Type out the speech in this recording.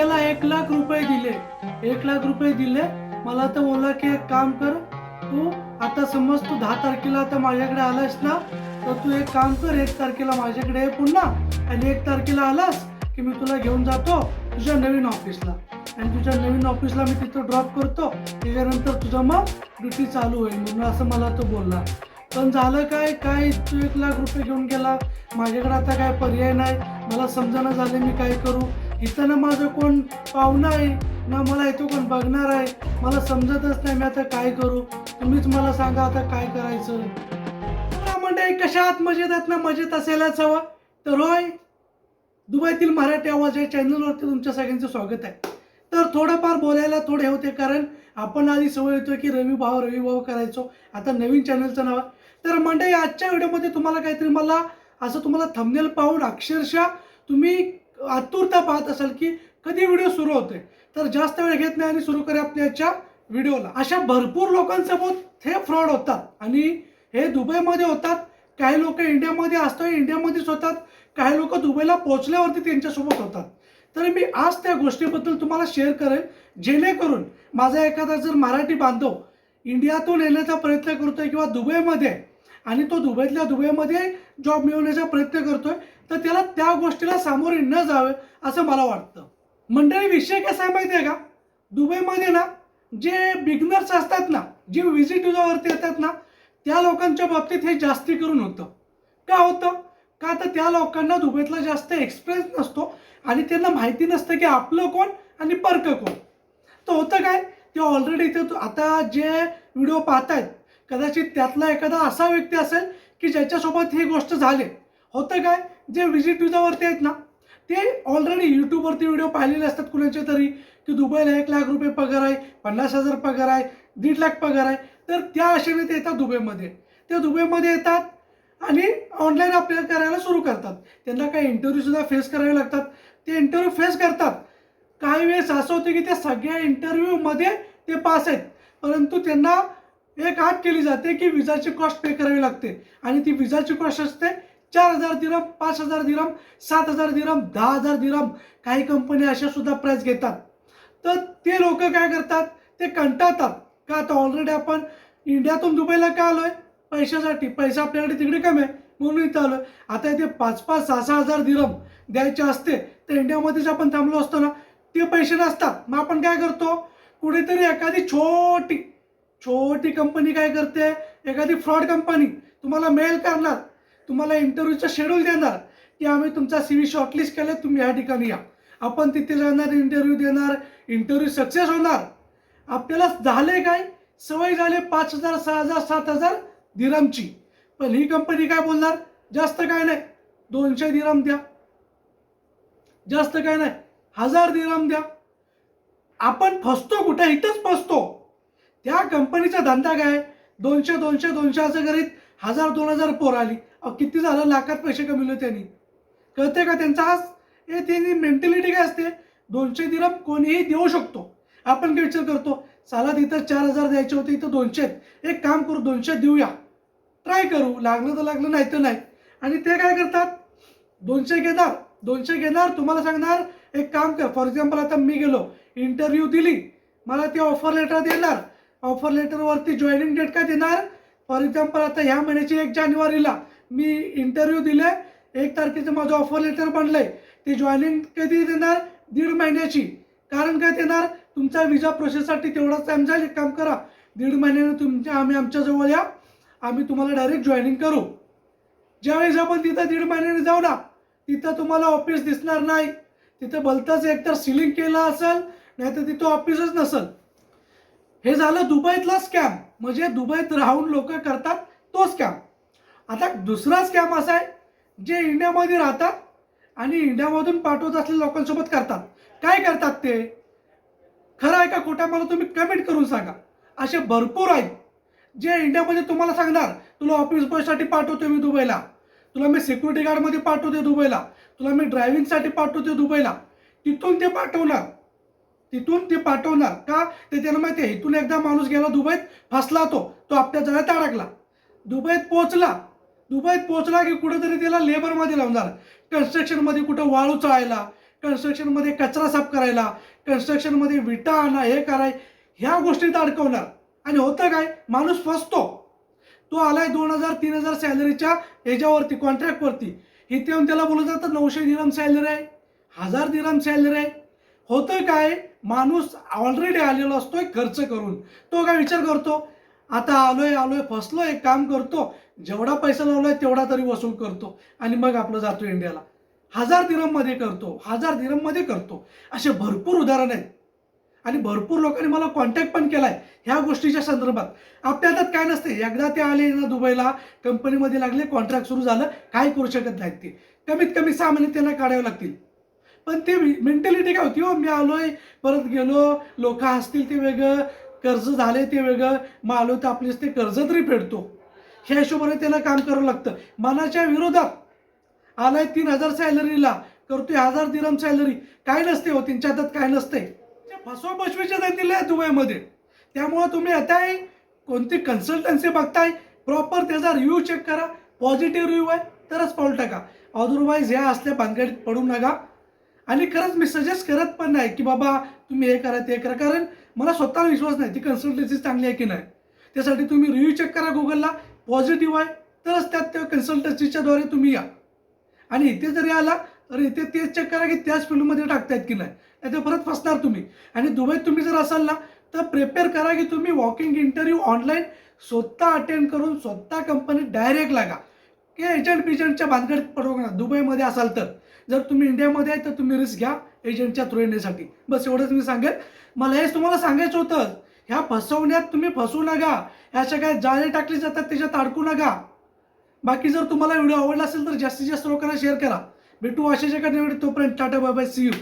त्याला एक लाख रुपये दिले. एक लाख रुपये दिले. मला तर बोला की एक काम कर तू आता समज तू दहा तारखेला आता माझ्याकडे आलास ना तर तू एक काम कर एक तारखेला माझ्याकडे ये पुन्हा आणि एक तारखेला आलास की मी तुला घेऊन जातो तुझ्या नवीन ऑफिसला. आणि तुझ्या नवीन ऑफिसला मी तिथं ड्रॉप करतो. त्याच्यानंतर तुझं मग ड्युटी चालू होईल म्हणून असं मला तो बोलला. पण झालं काय? काय तू एक लाख रुपये घेऊन गेला? माझ्याकडे आता काय पर्याय नाही. मला समजायला झाले मी काय करू? इथं ना माझं कोण पाहुणं आहे ना मला इथं कोण बघणार आहे मला समजतच नाही मी आता काय करू? तुम्हीच मला सांगा आता काय करायचं? मला म्हणजे कशा आत मजेत आहेत ना? मजेत असायलाच हवं. तर होय दुबईतील मराठी आवाज या चॅनलवरती तुमच्या सगळ्यांचं स्वागत आहे. तर थोडंफार बोलायला थोडे होते कारण आपण आधी सवय येतो की रवी भाव रवी भाव करायचो. आता नवीन चॅनलचं नाव तर मंडळी आजच्या व्हिडिओमध्ये तुम्हाला काहीतरी मला असं तुम्हाला थंबनेल पाहून अक्षरशः तुम्ही आतुरता पाहत असाल की कधी व्हिडिओ सुरू होते तर जास्त वेळ घेत नाही आणि सुरू करा आपल्या याच्या व्हिडिओला. अशा भरपूर लोकांसोबत हे फ्रॉड होतात. आणि हे दुबईमध्ये होतात. काही लोक इंडियामध्ये असतो इंडियामध्येच होतात. काही लोक दुबईला पोचल्यावरती त्यांच्यासोबत होतात. तर मी आज त्या गोष्टीबद्दल तुम्हाला शेअर करेन. जेणेकरून माझा एखादा जर मराठी बांधव इंडियातून येण्याचा प्रयत्न करतोय किंवा दुबईमध्ये आहे, आणि तो दुबईतल्या दुबईमध्ये जॉब मिळवण्याचा प्रयत्न करतोय तर त्याला त्या गोष्टीला सामोरे न जावे असं मला वाटतं. मंडळी विषय कसा आहे माहिती आहे का? दुबईमध्ये ना जे बिगनर्स असतात ना जे व्हिजिट वरती येतात ना त्या लोकांच्या बाबतीत हे जास्ती करून होतं. का होतं? का तर त्या लोकांना दुबईतला जास्त एक्सपिरियन्स नसतो आणि त्यांना माहिती नसतं की आपलं कोण आणि पर्क कोण. तर होतं काय? ते ऑलरेडी इथे आता जे व्हिडिओ पाहतायत कदाचित त्यातला एखादा असा व्यक्ती असेल की ज्याच्यासोबत ही गोष्ट झाली. होतं काय? जे व्हिजिट विजावरती आहेत ना ते ऑलरेडी यूट्यूबवरती व्हिडिओ पाहिलेले असतात कुणाचे तरी की दुबईला एक लाख रुपये पगार आहे पन्नास हजार पगार आहे दीड लाख पगार आहे. तर त्या आशेने ते येतात दुबईमध्ये. ते दुबईमध्ये येतात आणि ऑनलाईन अप्लाय करायला सुरू करतात. त्यांना काही इंटरव्ह्यूसुद्धा फेस करावे लागतात. ते इंटरव्ह्यू फेस करतात. काही वेळेस असं होतं की त्या सगळ्या इंटरव्ह्यूमध्ये ते पास आहेत. परंतु त्यांना एक आठ केली जाते की विजाची कॉस्ट पे करावी लागते. आणि ती विजाची कॉस्ट असते चार हजार दिरम पाच हजार दिरम सात हजार दिरम दहा हजार दिरम काही कंपन्या अशा सुद्धा प्राईस घेतात. तर ते लोक काय करतात? ते कंटाळतात. का आता ऑलरेडी आपण इंडियातून दुबईला का आलोय? पैशासाठी. पैसा आपल्याकडे तिकडे कमी आहे. म्हणून इथं आलोय. आता इथे पाच पाच सहा सहा हजार दिरम द्यायचे असते तर इंडियामध्येच आपण थांबलो असतो ना ते पैसे नसतात. मग आपण काय करतो? कुठेतरी एखादी छोटी छोटी कंपनी काय करते? एखादी फ्रॉड कंपनी तुम्हाला मेल करणार. तुम्हाला इंटरव्ह्यूचा शेड्यूल देणार. की आम्ही तुमचा सी व्ही शॉर्टलिस्ट केलं तुम्ही या ठिकाणी या. आपण तिथे जाणार इंटरव्ह्यू देणार इंटरव्ह्यू सक्सेस होणार. आपल्याला झाले काय? सवय झाले पाच हजार सहा हजार सात हजार दिरामची. पण ही कंपनी काय बोलणार? जास्त काय नाही. दोनशे दिराम द्या. जास्त काय नाही. हजार दिराम द्या. आपण फसतो कुठे? इथंच फसतो. त्या कंपनीचा धंदा काय? दोनशे दोनशे दोनशे असं करीत हजार दोन हजार पोर आली. अहो किती झालं? लाखात पैसे कमिले त्यांनी. कळते का त्यांचा आज हे त्यांनी मेंटॅलिटी काय असते? दोनशे दिरम कोणीही देऊ शकतो. आपण काय विचार करतो? साला तिथं चार हजार द्यायचे होते इथं दोनशे एक काम करू दोनशे देऊया. ट्राय करू. लागलं तर लागलं नाही तर नाही. आणि ते काय करतात? दोनशे घेणार. दोनशे घेणार. तुम्हाला सांगणार एक काम कर. फॉर एक्झाम्पल आता मी गेलो. इंटरव्ह्यू दिली. मला ते ऑफर लेटर देणार. ऑफर लेटरवरती जॉईनिंग डेट काय देणार? फॉर एक्झाम्पल आता ह्या महिन्याची एक जानेवारीला मी इंटरव्ह्यू दिले. एक तारखेचं माझं ऑफर लेटर बनलंय. ते जॉईनिंग कधी देणार? दीड महिन्याची. कारण काय देणार? तुमचा विजा प्रोसेससाठी तेवढाच टाईम जाईल. एक काम करा. दीड महिन्याने तुमच्या आम्ही आमच्याजवळ या. आम्ही तुम्हाला डायरेक्ट जॉईनिंग करू. ज्यावेळेस आपण तिथं दीड महिन्याने जाऊ ना तिथं तुम्हाला ऑफिस दिसणार नाही. तिथं भलतंच एकतर सिलिंग केलं असेल नाही तर तिथं ऑफिसच नसेल. हे झालं दुबईतला स्कॅम. म्हणजे दुबईत राहून लोक करतात तो स्कॅम. आता दुसरा स्कॅम असा आहे जे इंडियामध्ये राहतात आणि इंडियामधून पाठवत असलेल्या लोकांसोबत करतात. काय करतात ते? खरं आहे का खोटा मला तुम्ही कमेंट करून सांगा. असे भरपूर आहेत. जे इंडियामध्ये तुम्हाला सांगणार तुला ऑफिस बससाठी पाठवतो मी दुबईला. तुला मी सिक्युरिटी गार्डमध्ये पाठवते दुबईला. तुला मी ड्रायव्हिंगसाठी पाठवते दुबईला. तिथून ते पाठवणार. तिथून ते पाठवणार. का? ते त्यांना माहिती आहे. इथून एकदा माणूस गेला दुबईत फसला तो. तो आपल्या जळ्यात अडकला. दुबईत पोहोचला. दुबईत पोहोचला की कुठेतरी त्याला लेबरमध्ये लावणार कन्स्ट्रक्शनमध्ये कुठं वाळू चळायला कन्स्ट्रक्शनमध्ये कचरा साफ करायला कन्स्ट्रक्शनमध्ये विटा आणा हे कराय ह्या गोष्टीत अडकवणार. आणि होतं काय? माणूस फसतो. तो आलाय दोन हजार तीन हजार सॅलरीच्या ह्याच्यावरती कॉन्ट्रॅक्टवरती इथे येऊन त्याला बोलत जातं नऊशे दिरम सॅलरी आहे. हजार दिरम सॅलरी आहे. होतं काय? माणूस ऑलरेडी आलेलो असतोय खर्च करून. तो काय विचार करतो? आता आलोय आलोय फसलो एक काम करतो. जेवढा पैसा लावलाय तेवढा तरी वसूल करतो. आणि मग आपलं जातो इंडियाला. हजार दिरममध्ये करतो. हजार दिरममध्ये करतो. असे भरपूर उदाहरण आहेत. आणि भरपूर लोकांनी मला कॉन्टॅक्ट पण केलाय ह्या गोष्टीच्या संदर्भात. आपल्या हातात काय नसते. एकदा ते आले ना दुबईला कंपनीमध्ये लागले कॉन्ट्रॅक्ट सुरू झालं काय करू शकत नाहीत ते. कमीत कमी सहा महिने त्यांना काढावे लागतील. पण ते मेंटॅलिटी काय होती हो मी आलोय परत गेलो लोक हसतील ते वेगळं कर्ज झाले ते वेगळं मग आलो तर आपलेच ते कर्ज तरी फेडतो. ह्या हिशोबाने त्याला काम करावं लागतं. मनाच्या विरोधात आलाय तीन हजार सॅलरीला करतोय हजार दिरम सॅलरी. काय नसते हो त्यांच्या हातात काय नसते फसवा बसवीच्या दिले आहे दुबईमध्ये. त्यामुळं तुम्ही येताय कोणती कन्सल्टन्सी बघताय प्रॉपर त्याचा रिव्ह्यू चेक करा पॉझिटिव्ह रिव्ह्यू आहे तरच पाऊल टाका. अदरवाईज ह्या असल्या भानगडीत पडू नका. आणि खरंच मी सजेस्ट करत पण नाही की बाबा तुम्ही हे करा ते करा. कारण मला स्वतःला विश्वास नाही ती कन्सल्टन्सी चांगली आहे की नाही. त्यासाठी तुम्ही रिव्ह्यू चेक करा गुगलला पॉझिटिव्ह आहे तरच त्यात त्या कन्सल्टन्सीच्या द्वारे तुम्ही या. आणि इथे जरी आला तर इथे तेच चेक करा की त्याच फील्डमध्ये टाकतायत की नाही. नाही तर परत फसणार तुम्ही. आणि दुबईत तुम्ही जर असाल ना तर प्रिपेअर करा की तुम्ही वॉकिंग इंटरव्ह्यू ऑनलाईन स्वतः अटेंड करून स्वतः कंपनीत डायरेक्ट लागा. की एजंट बिजंटच्या भानगडीत पडू नका. दुबईमध्ये असाल तर. जर तुम्ही इंडियामध्ये आहे तर तुम्ही रिस्क घ्या एजंटच्या थ्रू येण्यासाठी. बस एवढंच मी सांगेल. मला हेच तुम्हाला सांगायचं होतं. ह्या फसवण्यात तुम्ही फसू नका. ह्या सगळ्या जाळे टाकले जातात त्याच्यात अडकू नका. बाकी जर तुम्हाला व्हिडिओ आवडला असेल तर जास्तीत जास्त लोकांना शेअर करा. भेटू अशाच एका तोपर्यंत tata bye bye see you